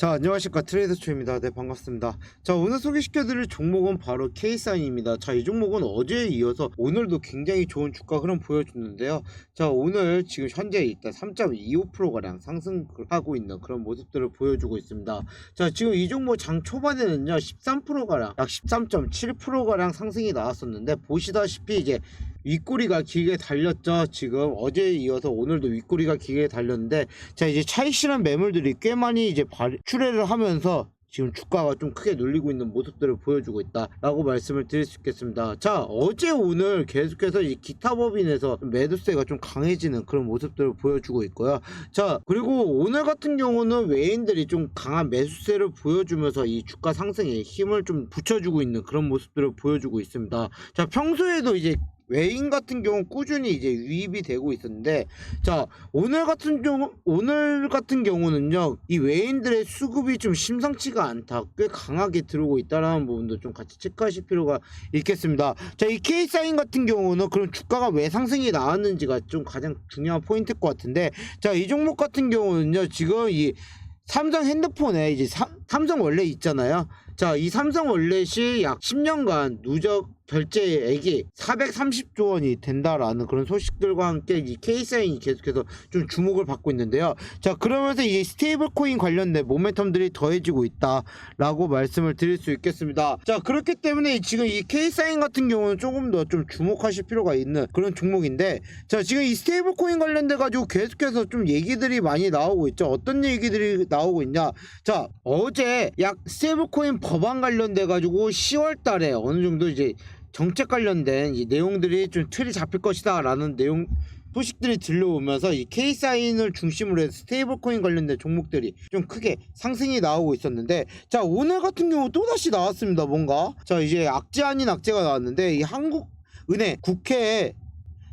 자 안녕하십니까. 트레이더 초입니다. 네 반갑습니다. 자 오늘 소개시켜드릴 종목은 바로 K사인입니다. 자 이 종목은 어제에 이어서 오늘도 굉장히 좋은 주가 흐름 보여줬는데요. 자 오늘 지금 현재 일단 3.25%가량 상승하고 있는 그런 모습들을 보여주고 있습니다. 자 지금 이 종목 장 초반에는요 13%가량 약 13.7%가량 상승이 나왔었는데 보시다시피 이제 윗꼬리가 길게 달렸죠. 지금 어제에 이어서 오늘도 윗꼬리가 길게 달렸는데 자 이제 차익 실현 매물들이 꽤 많이 이제 발- 출회를 하면서 지금 주가가 좀 크게 눌리고 있는 모습들을 보여주고 있다라고 말씀을 드릴 수 있겠습니다. 자 어제 오늘 계속해서 이 기타 법인에서 매도세가 좀 강해지는 그런 모습들을 보여주고 있고요. 자 그리고 오늘 같은 경우는 외인들이 좀 강한 매수세를 보여주면서 이 주가 상승에 힘을 좀 붙여주고 있는 그런 모습들을 보여주고 있습니다. 자 평소에도 이제 외인 같은 경우 꾸준히 이제 유입이 되고 있었는데 자 오늘 같은 경우 오늘 같은 경우는요 이 외인들의 수급이 좀 심상치가 않다 꽤 강하게 들어오고 있다라는 부분도 좀 같이 체크하실 필요가 있겠습니다 자이 K 사인 같은 경우는 그럼 주가가 왜 상승이 나왔는지가 좀 가장 중요한 포인트일 것 같은데 자 이 종목 같은 경우는요 지금 이 삼성 핸드폰에 이제 사- 삼성 원래 있잖아요. 자, 이 삼성 원let이 약 10년간 누적 결제액이 430조 원이 된다라는 그런 소식들과 함께 이 K사인이 계속해서 좀 주목을 받고 있는데요. 자, 그러면서 이 스테이블 코인 관련된 모멘텀들이 더해지고 있다라고 말씀을 드릴 수 있겠습니다. 자, 그렇기 때문에 지금 이 K사인 같은 경우는 조금 더 좀 주목하실 필요가 있는 그런 종목인데 자, 지금 이 스테이블 코인 관련돼 가지고 계속해서 좀 얘기들이 많이 나오고 있죠. 어떤 얘기들이 나오고 있냐? 자, 어제 약 스테이블 코인 법안 관련돼 가지고 10월 달에 어느 정도 이제 정책 관련된 이 내용들이 좀 틀이 잡힐 것이다라는 내용 소식들이 들려오면서 이 K사인을 중심으로 해서 스테이블 코인 관련된 종목들이 좀 크게 상승이 나오고 있었는데 자 오늘 같은 경우 또다시 나왔습니다 뭔가. 자 이제 악재 아닌 악재가 나왔는데 이 한국 은행 국회에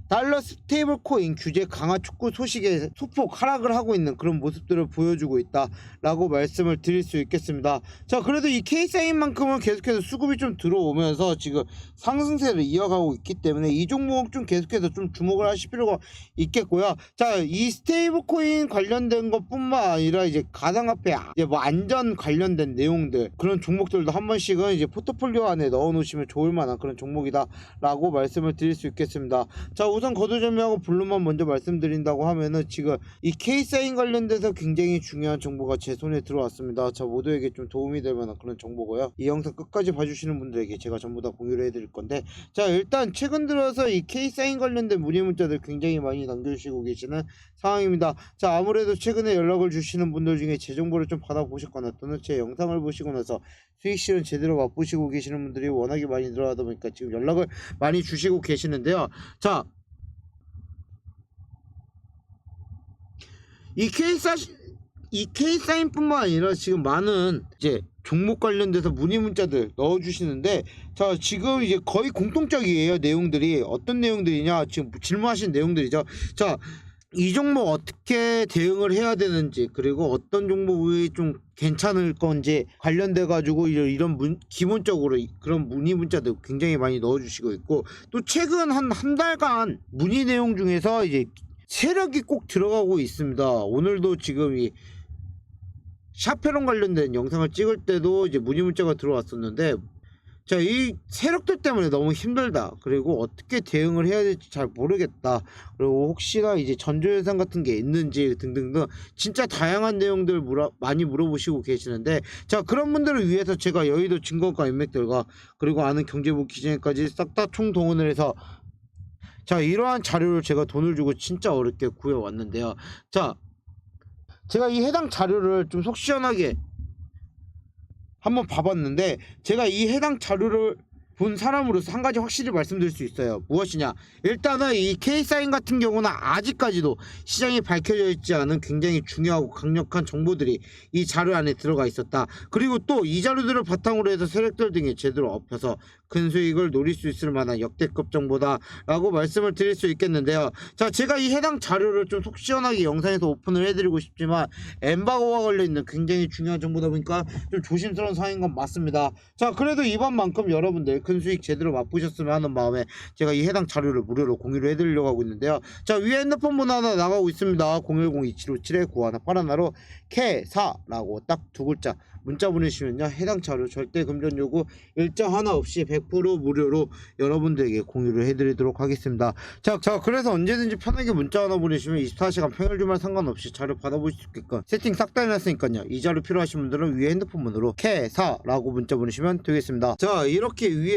달러 스테이블 코인 규제 강화 촉구 소식에 소폭 하락을 하고 있는 그런 모습들을 보여주고 있다라고 말씀을 드릴 수 있겠습니다. 자, 그래도 이 K사인만큼은 계속해서 수급이 좀 들어오면서 지금 상승세를 이어가고 있기 때문에 이 종목 좀 계속해서 좀 주목을 하실 필요가 있겠고요. 자, 이 스테이블 코인 관련된 것뿐만 아니라 이제 가상화폐 이제 뭐 안전 관련된 내용들 그런 종목들도 한 번씩은 이제 포트폴리오 안에 넣어 놓으시면 좋을 만한 그런 종목이다라고 말씀을 드릴 수 있겠습니다. 자, 우선 거두절미하고 블루만 먼저 말씀드린다고 하면은 지금 이 K사인 관련돼서 굉장히 중요한 정보가 제 손에 들어왔습니다. 자, 모두에게 좀 도움이 될 만한 그런 정보고요. 이 영상 끝까지 봐주시는 분들에게 제가 전부 다 공유를 해드릴 건데 자, 일단 최근 들어서 이 K사인 관련된 문의 문자들 굉장히 많이 남겨주시고 계시는 상황입니다. 자, 아무래도 최근에 연락을 주시는 분들 중에 제 정보를 좀 받아보셨거나 또는 제 영상을 보시고 나서 수익 실현 제대로 맛보시고 계시는 분들이 워낙에 많이 늘어나다 보니까 지금 연락을 많이 주시고 계시는데요. 자, 이 K사 이 K사인뿐만 아니라 지금 많은 이제 종목 관련돼서 문의 문자들 넣어주시는데 자 지금 이제 거의 공통적이에요 내용들이. 어떤 내용들이냐 지금 질문하신 내용들이죠. 자 이 종목 어떻게 대응을 해야 되는지 그리고 어떤 종목이 좀 괜찮을 건지 관련돼 가지고 이런, 문, 기본적으로 이- 그런 문의 문자들 굉장히 많이 넣어주시고 있고 또 최근 한 한 달간 문의 내용 중에서 이제 세력이 꼭 들어가고 있습니다. 오늘도 지금 이 샤페론 관련된 영상을 찍을 때도 이제 문의 문자가 들어왔었는데 자, 이 세력들 때문에 너무 힘들다. 그리고 어떻게 대응을 해야 될지 잘 모르겠다. 그리고 혹시나 이제 전조현상 같은 게 있는지 등등등 진짜 다양한 내용들 물어, 많이 물어보시고 계시는데 자, 그런 분들을 위해서 제가 여의도 증권가 인맥들과 그리고 아는 경제부 기재까지 싹 다 총동원을 해서 자, 이러한 자료를 제가 돈을 주고 진짜 어렵게 구해왔는데요. 자, 제가 이 해당 자료를 좀 속 시원하게 한번 봐봤는데 제가 이 해당 자료를 본 사람으로서 한 가지 확실히 말씀드릴 수 있어요. 무엇이냐? 일단은 이 K사인 같은 경우는 아직까지도 시장이 밝혀져 있지 않은 굉장히 중요하고 강력한 정보들이 이 자료 안에 들어가 있었다. 그리고 또 이 자료들을 바탕으로 해서 세력들 등에 제대로 엎혀서 큰 수익을 노릴 수 있을 만한 역대급 정보다라고 말씀을 드릴 수 있겠는데요. 자, 제가 이 해당 자료를 좀 속 시원하게 영상에서 오픈을 해드리고 싶지만 엠바고와 관련있는 굉장히 중요한 정보다 보니까 좀 조심스러운 상황인 건 맞습니다. 자, 그래도 이번만큼 여러분들 큰 수익 제대로 맛보셨으면 하는 마음에 제가 이 해당 자료를 무료로 공유를 해드리려고 하고 있는데요. 자, 위에 핸드폰 번호 하나 나가고 있습니다. 010-2757-9181로 캐사라고 딱 두 글자 문자 보내시면요. 해당 자료 절대 금전 요구 일정 하나 없이 100% 무료로 여러분들에게 공유를 해드리도록 하겠습니다. 자, 자, 그래서 언제든지 편하게 문자 하나 보내시면 24시간 평일 주말 상관없이 자료 받아보실 수 있게끔 세팅 싹 다 해놨으니까요. 이 자료 필요하신 분들은 위에 핸드폰 번호로 캐사라고 문자 보내시면 되겠습니다. 자, 이렇게 위에